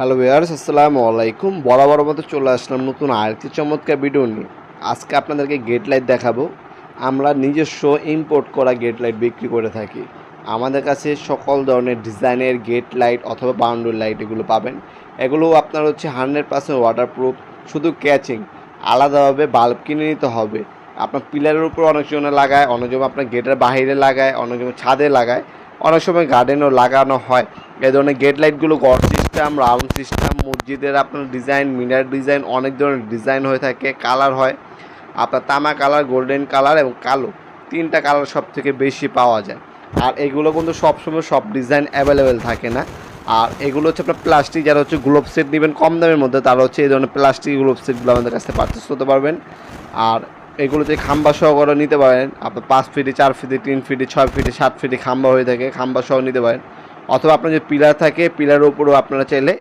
Hello viewers, আসসালামু আলাইকুম। বরাবর মতো চলে আসলাম নতুন আরেকটি চমৎকার ভিডিও নিয়ে। আজকে আপনাদেরকে গেট লাইট দেখাবো। আমরা নিজস্ব ইম্পোর্ট করা গেট লাইট বিক্রি করে থাকি। আমাদের কাছে সকল ধরনের ডিজাইনের গেট লাইট অথবা বাউন্ডারি লাইট এগুলো পাবেন। এগুলো আপনার হচ্ছে হান্ড্রেড পার্সেন্ট ওয়াটারপ্রুফ শুধু ক্যাচিং আলাদাভাবে বাল্ব কিনে নিতে হবে। আপনার পিলারের উপর অনেক জনে লাগায়, অনেক সময় আপনার গেটের বাইরে লাগায়, অনেক সময় ছাদে লাগায়। অনেক সময় গার্ডেনও লাগানো হয়। এই ধরনের গেট লাইটগুলো গড় সিস্টেম রাউন্ড সিস্টেম মসজিদের আপনার ডিজাইন মিনার ডিজাইন অনেক ধরনের ডিজাইন হয়ে থাকে কালার হয়। আপনার তামা কালার গোল্ডেন কালার এবং কালো, তিনটা কালার সব থেকে বেশি পাওয়া যায়। আর এগুলো কিন্তু সবসময় সব ডিজাইন অ্যাভেলেবেল থাকে না। আর এগুলো হচ্ছে আপনার প্লাস্টিক যারা হচ্ছে গ্লোব সেট নেবেন কম দামের মধ্যে, তারা হচ্ছে এই ধরনের প্লাস্টিক গ্লোব সেটগুলো আমাদের কাছে পারচেস করতে পারবেন। আর এগুলোতে খাম্বা সহ করে নিতে পারেন। আপনার পাঁচ ফিটে, চার ফিটে, তিন ফিটে, ছয় ফিটে, সাত ফিটে খাম্বা হয়ে থাকে, খাম্বা সহ নিতে পারেন। অথবা আপনার যে পিলার থাকে, পিলারের উপরেও আপনারা চাইলে